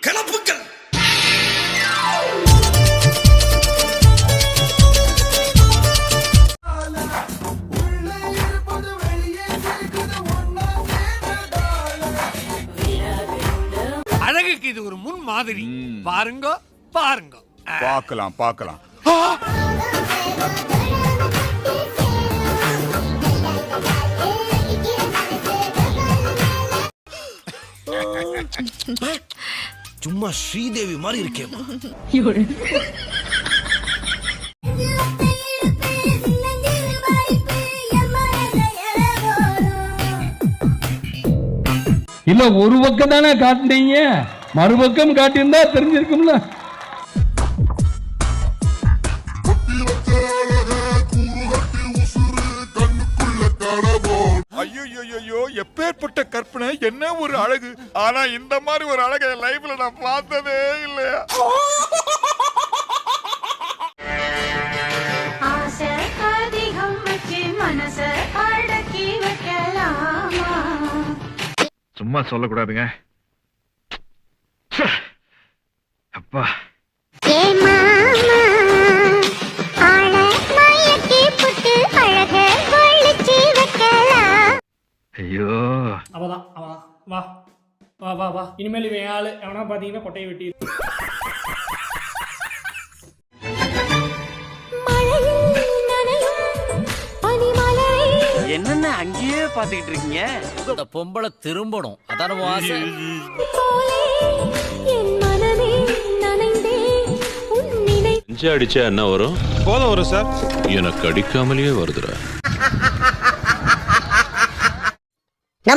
கிளப்புக்கள் அழகுக்கு இது ஒரு முன் மாதிரி. பாருங்க பாருங்க. பார்க்கலாம் பார்க்கலாம். சும்மா ஸ்ரீதேவி மாதிரி இருக்கேம்மா. இல்ல ஒரு பக்கம் தானே காட்டுனீங்க? மறுபக்கம் காட்டியிருந்தா தெரிஞ்சிருக்கும்ல. ஐயோ எப்பேற்பட்ட கற்பனை? என்ன ஒரு அழகு? ஆனா இந்த மாதிரி ஒரு அழகை லைஃப்ல நான் பார்த்ததே இல்லையா? சும்மா சொல்லக்கூடாதுங்க. வா வா வா வா. இனிமேல் இவன் ஆளு. எவனா பாத்தீங்கன்னா கொட்டையை வெட்டி என்னென்ன அங்கேயே பாத்துக்கிட்டு இருக்கீங்க? இந்த பொம்பளை திரும்பணும். அதான உன் நினை அடிச்சா அடிச்சா என்ன வரும்? போதும் வரும் சார். எனக்கு அடிக்காமலேயே வருதுடா.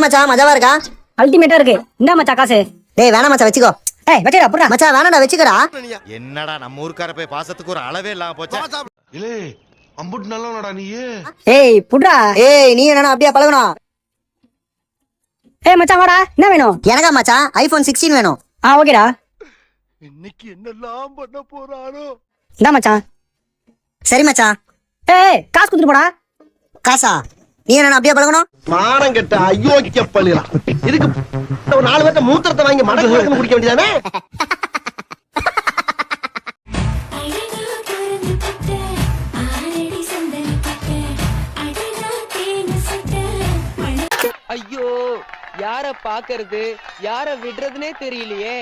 மச்சான் மஜாவா இருக்கா? அல்டிமேட்டா இருக்கு. என்ன மச்சா காசு. டேய் வேணாம் மச்சான் வச்சுக்கோ. ஏய் வச்சுடா புறா மச்சான் வேணாம்டா வச்சுக்கடா. என்னடா நம்ம ஊருக்கார போய் பாசத்துக்கு ஒரு அளவே இல்லாம போச்சா. இல்லே அம்புட்டு நல்லவனடா நீ ஏய் புட்ரா ஏய் நீ என்னடா அப்படியே பழகணும் ஏய் மச்சான் வாடா. என்ன வேணும்? எனக்கா மச்சான்? ஐபோன் சிக்ஸ்டீன் வேணும். ஆ ஓகேடா. இன்னைக்கு என்னெல்லாம் பண்ண போறாரோ இந்தா மச்சான். சரி மச்சான். ஏய் காசு கொடுத்துட்டு போடா. காசா? நீ என்னடா அப்படியே பழகணும் மானம் கெட்ட அயோக்கிய பள்ளிலாம் இதுக்கு ஒரு நாலு பேர்த்த மூத்திரத்தை வாங்கி மடக்கு குடிக்க வேண்டியதானே? ஐயோ யார பாக்குறது? யார விடுறதுனே தெரியலையே.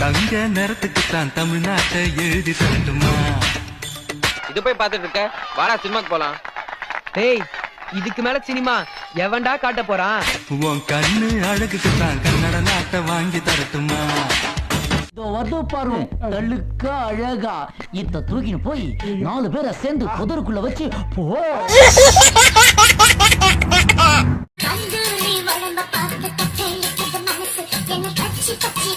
தங்க நேரத்துக்கு தான் தமிழ்நாட்டை எழுதி தரட்டுமா? இது போய் பாத்துட்டு இருக்க. வாடா சினிமாக்கு போலாம். டேய் இதுக்கு மேல சினிமா எவன்டா காட்ட போறான்? உன் கண்ணு அழகுக்கு தான் கன்னட நாட்டை வாங்கி தரட்டுமா? வந்து பாரு தள்ளுக்கா அழகா. இத்த தூக்கின்னு போய் நாலு பேரை சேர்ந்து புதருக்குள்ள வச்சு போ. பச்சி பச்சி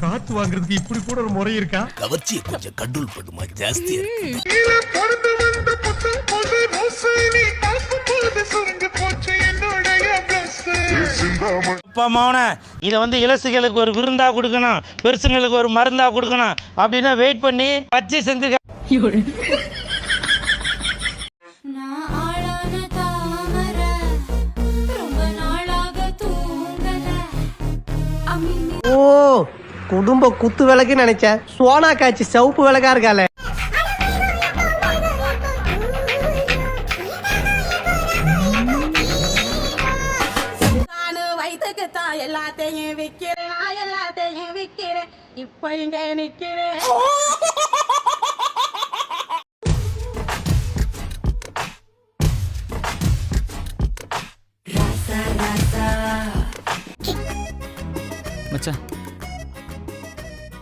காத்து வாங்குறதுக்கு இப்படி கூட ஒரு முறை இருக்கா? கவர்ச்சியை கொஞ்சம் கண்ட்ரோல் பண்ணுமா ஜாஸ்தியா அப்பா மௌன இதை வந்து இலசுகளுக்கு ஒரு விருந்தா கொடுக்கணும். பெருசுங்களுக்கு ஒரு மருந்தா கொடுக்கணும். அப்படின்னா வெயிட் பண்ணி பச்சை செஞ்சு ஓ குடும்ப குத்து விளக்குன்னு நினைச்சேன். சோனா காய்ச்சி சிவப்பு விளக்கா இருக்காளே. விற்கிறேன் நான் எல்லாத்தையும் விற்கிறேன். இப்போ இங்க நிற்கிறேன். மச்சான்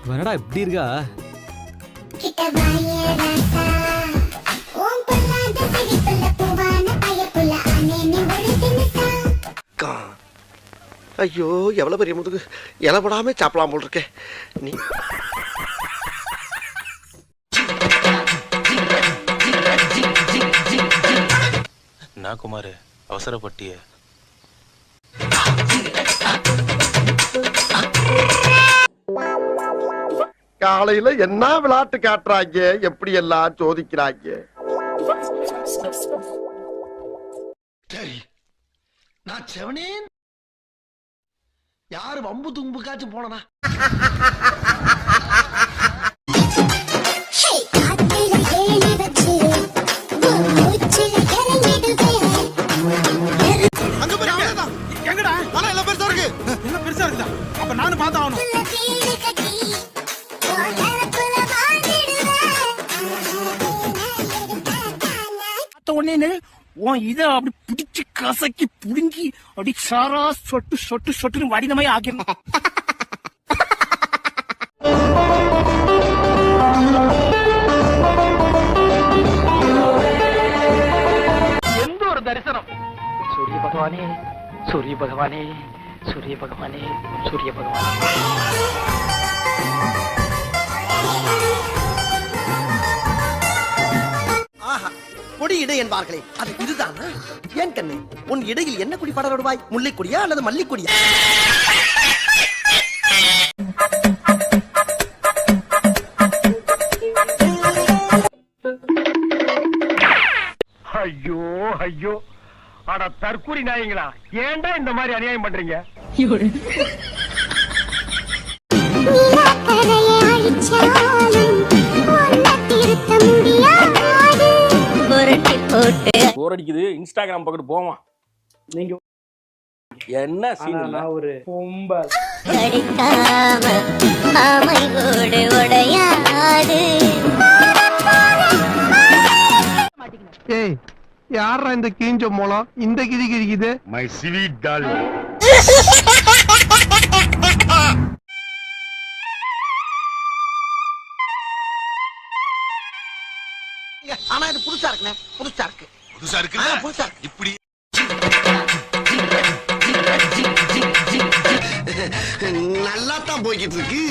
வரடா எப்படி இருக்கா? ஐயோ எவ்வளவு பெரிய முதுகு. இலப்படாம சாப்பிடலாம் போல் இருக்கே. நீ. ஏன் குமார் அவசரப்பட்டிய. காலையில என்ன விளையாட்டு காட்டுறாங்க? எப்படி எல்லாம் சோதிக்கிறாங்க? சரி நான் செவனே யாரு வம்பு தும்புக்காச்சும் போனனா? உடனே உன் இத அப்படி கசக்கி புடுங்கி அப்படி சாரா சொட்டு சொட்டு சொட்டுன்னு வடினமே ஆக்கிடணும் எந்த ஒரு தரிசனம்? சூரிய பகவானே சூரிய பகவானே சூரிய பகவானே சூரிய பகவானே. கொடி இடை என்பார்களே. அது இதுதானா? ஏன் கண்ணு உன் இடையில் என்ன கொடி படருவாய் முல்லை கொடியா அல்லது மல்லி கொடியா ஐயோ ஐயோ. அட தற்கூரி நாயங்களா ஏன்டா இந்த மாதிரி அநியாயம் பண்றீங்க? கரையை அழிச்சாலும் போட்டு போர் அடிக்குது. இன்ஸ்டாகிராம் பக்கத்து போவான். நீங்க என்ன சீன் ஒரு பொம்பல் கடிக்காம ஆமை கூடு உடையாது. ஏய் யாரா இந்த கீஞ்ச மூலம் இந்த கிதி கிதிக்குது. மை ஸ்வீட் டால் ஆனா இது புதுசா இருக்குண்ணே. புதுசா இருக்கு. புதுசா இருக்கு புதுசா இருக்கு. இப்படி நல்லா தான் போய்கிட்டு இருக்கு.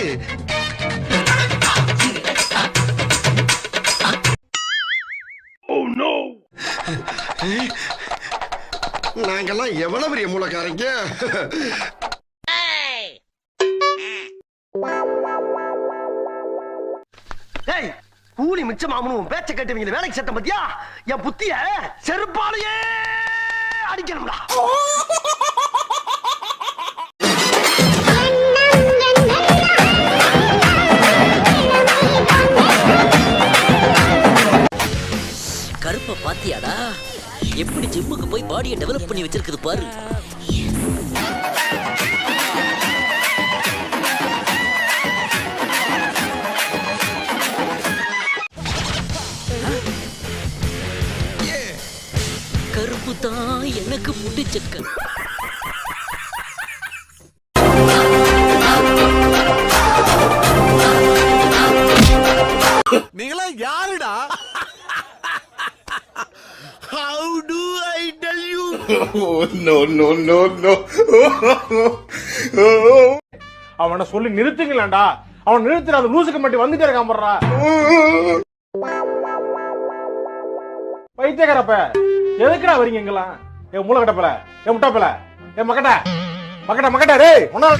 நாங்கெல்லாம் எவ்வளவு பெரிய மூலக்காரங்க கூலி மிச்சமாமனு உன் பேச்ச கேட்டு வேலைக்கு சட்டம் பத்தியா? என் புத்திய செருப்பாலையே அடிக்கணும்டா. கருப்பை பாத்தியாடா? எப்படி ஜிம்முக்கு போய் பாடியை டெவலப் பண்ணி வச்சிருக்குது பாரு. தான் எனக்கு முடிச்சக்க நீங்களா யாருடா? How to I tell you no no no no அவனை சொல்லி நிறுத்துங்களேன்டா. அவன் நிறுத்துற அந்த லூசுக்கு மட்டும் வந்துட்டே இருக்கான் போடுறா பைத்தியக்காரப்ப எதுக்குடா வரீங்க இங்கெல்லாம்? என் மூளை கட்டப்பல என் முட்டாப்பல என் மக்கட்ட மக்கட்ட மக்கட்ட டேய் உன்னால